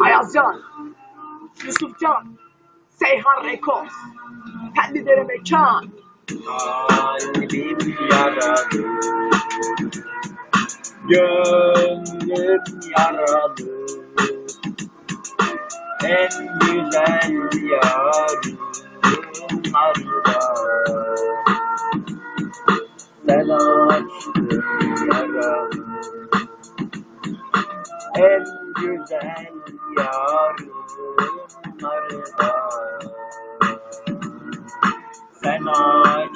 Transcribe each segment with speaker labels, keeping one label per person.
Speaker 1: Ayazcan, Yusufcan, Seyhan Records, Pendilere Mekan.
Speaker 2: Kalbim yaralı Gönlüm yaralı. En güzel yarım arda Sen açtın yaramı En güzel yarım arda sen yaramı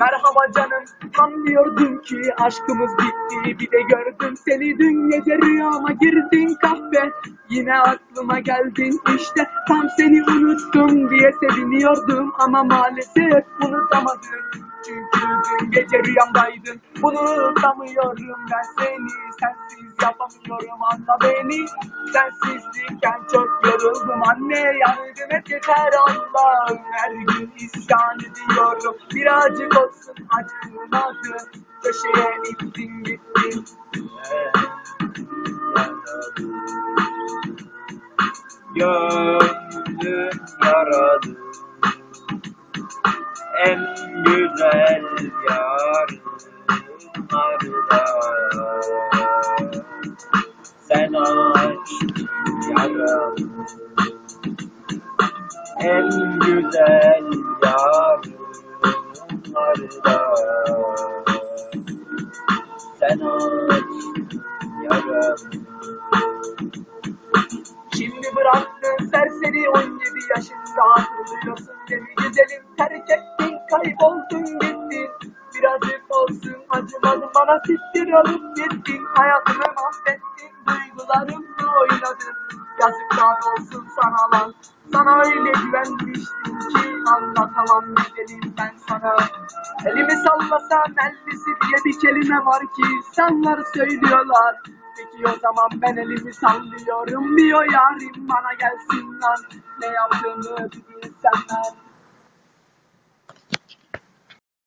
Speaker 1: Merhaba canım, tam diyordum ki aşkımız bitti Bir de gördüm seni. Dün gece rüyama girdin kahve Yine aklıma geldin işte. Tam seni unuttum diye seviniyordum Ama maalesef unutamadım Çünkü dün gece rüyamdaydın. Bunu unutamıyorum ben seni. Sensiz yapamıyorum anla beni. Sensizlikken çok yoruldum anne. Yardım et yeter Allah'ım Her gün isyan ediyorum. Birazcık olsun acımadı Köşeye ittin gittin
Speaker 2: Gönlüm yaralı En güzel yarınlarda Sen açtın yaramı En güzel yarınlarda Sen açtın yaramı
Speaker 1: Şimdi bıraktın serseri 17 yaşında hatırlıyorsun beni güzelim terk ettin kayboldun gittin Birazcık olsun. Acımadın bana siktir olup gittin. Hayatımı mahvettin duygularımla oynadın. Yazıklar olsun sana lan. Sana öyle güvenmiştim ki anlatamam güzelim ben sana. Elimi sallasam ellisi diye bir kelime var ki insanlar söylüyorlar. Peki o zaman ben elimi sallıyorum o yarim. Bana gelsin lan. Ne yaptığımı bir bilsenler